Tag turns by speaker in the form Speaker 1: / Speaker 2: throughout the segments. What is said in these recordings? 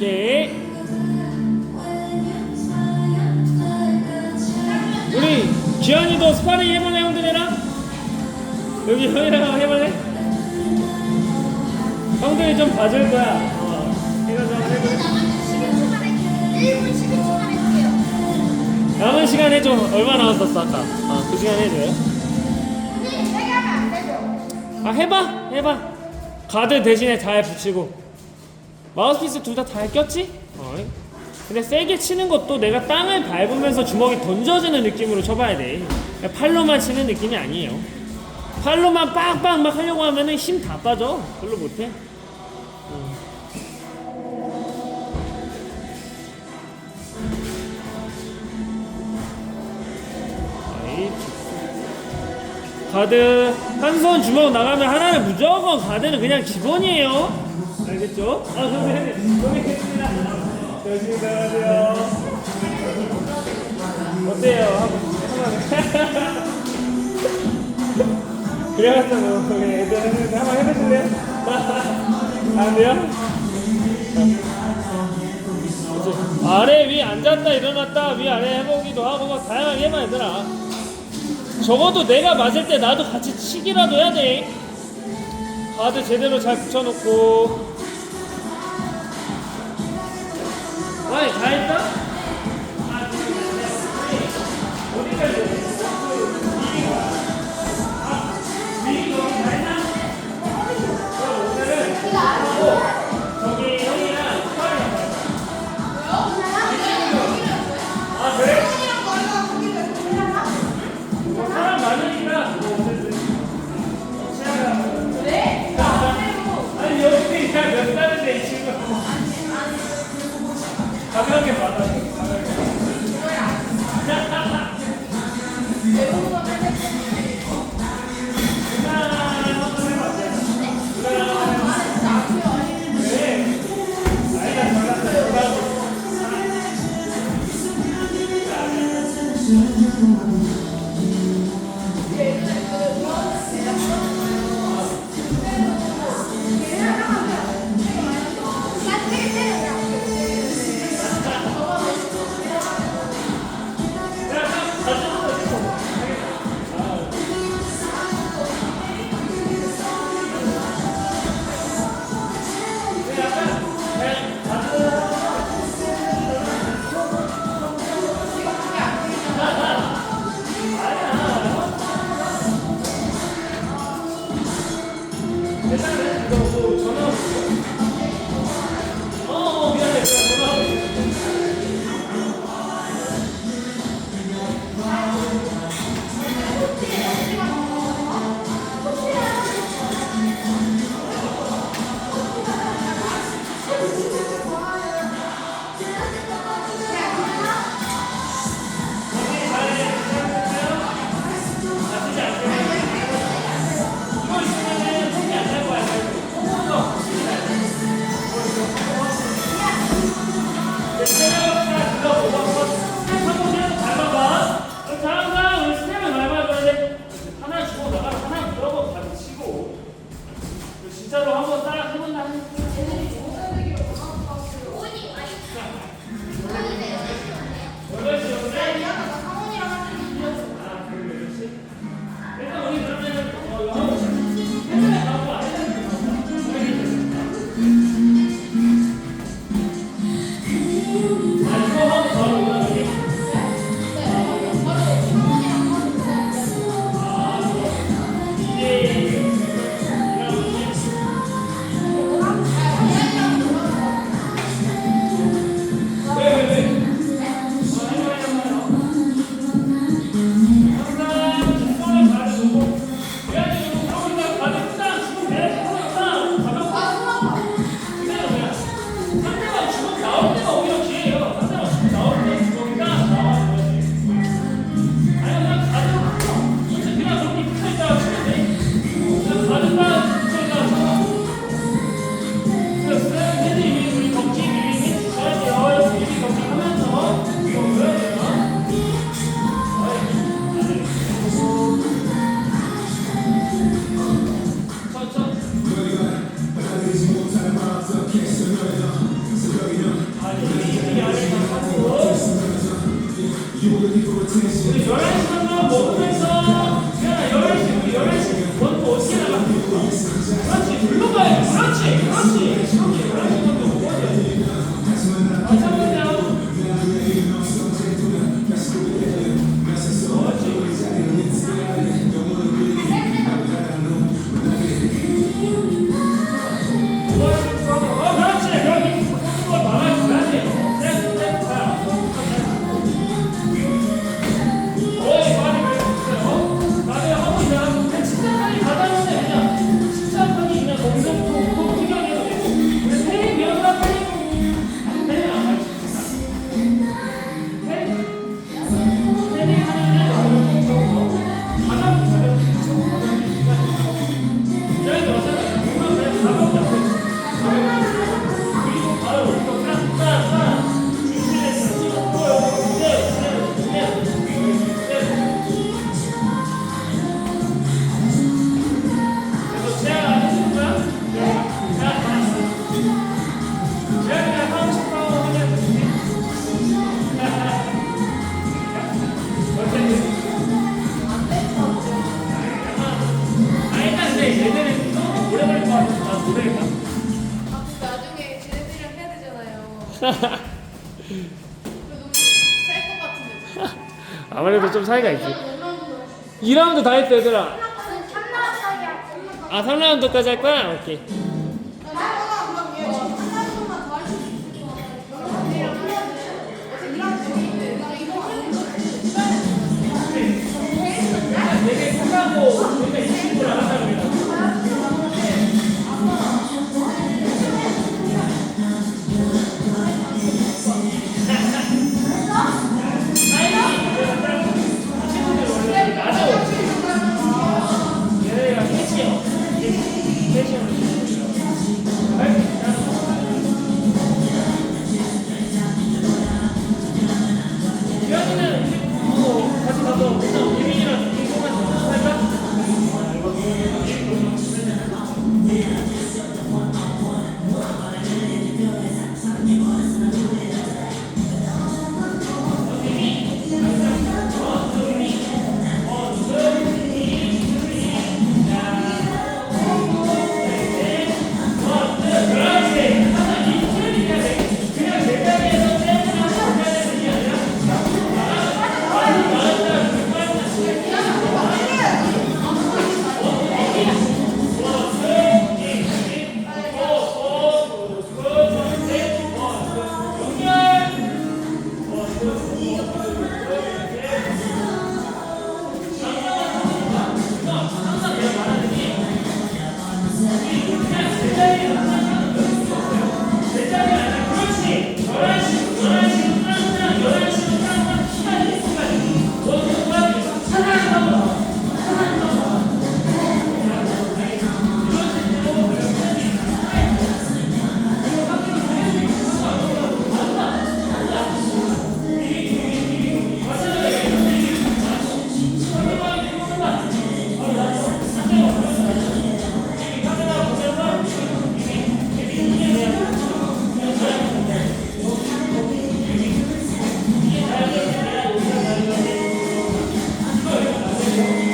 Speaker 1: 오케이. 우리 기현이도 스파링 해볼래 형들이랑? 여기 형이랑 해볼래? 형들이 좀 봐줄 거야. 어, 이거 좀 해볼래?
Speaker 2: 1분 12초만 해줄게요.
Speaker 1: 남은 시간 해줘. 얼마 남았었어 아까? 아, 그 시간 해줘요. 아 해봐, 해봐. 가드 대신에 잘 붙이고. 마우스피스 둘 다 잘 꼈지? 어. 근데 세게 치는 것도 내가 땅을 밟으면서 주먹이 던져지는 느낌으로 쳐봐야 돼. 그냥 팔로만 치는 느낌이 아니에요. 팔로만 빵빵 막 하려고 하면은 힘 다 빠져. 별로 못해. 음. 가드 한 손 주먹 나가면 하나는 무조건 가드는 그냥 기본이에요. 알겠죠? 아 선생님 계십니다. 조심히 가세요. 어때요? 한번 그래가지고 우리 애들 했는데 한번 해보실래요? 안 돼요? 그치. 아래 위 앉았다 일어났다 위 아래 해보기도 하고 막 다양하게 해봐 얘들아 적어도 내가 맞을 때 나도 같이 치기라도 해야 돼 가드 제대로 잘 붙여놓고 아니 다 You will leave
Speaker 3: for attention. 같은데.
Speaker 1: 아무래도 좀 차이가 있지 2라운드 다 했다 얘들아
Speaker 2: 3라운드야.
Speaker 1: 아 3라운드까지 할 거야? 오케이 얘 그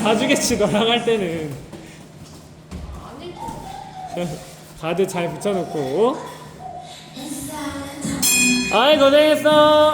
Speaker 1: 아니 봐주겠지 너랑 할 때는. 가드 잘 붙여놓고. 아이 고생했어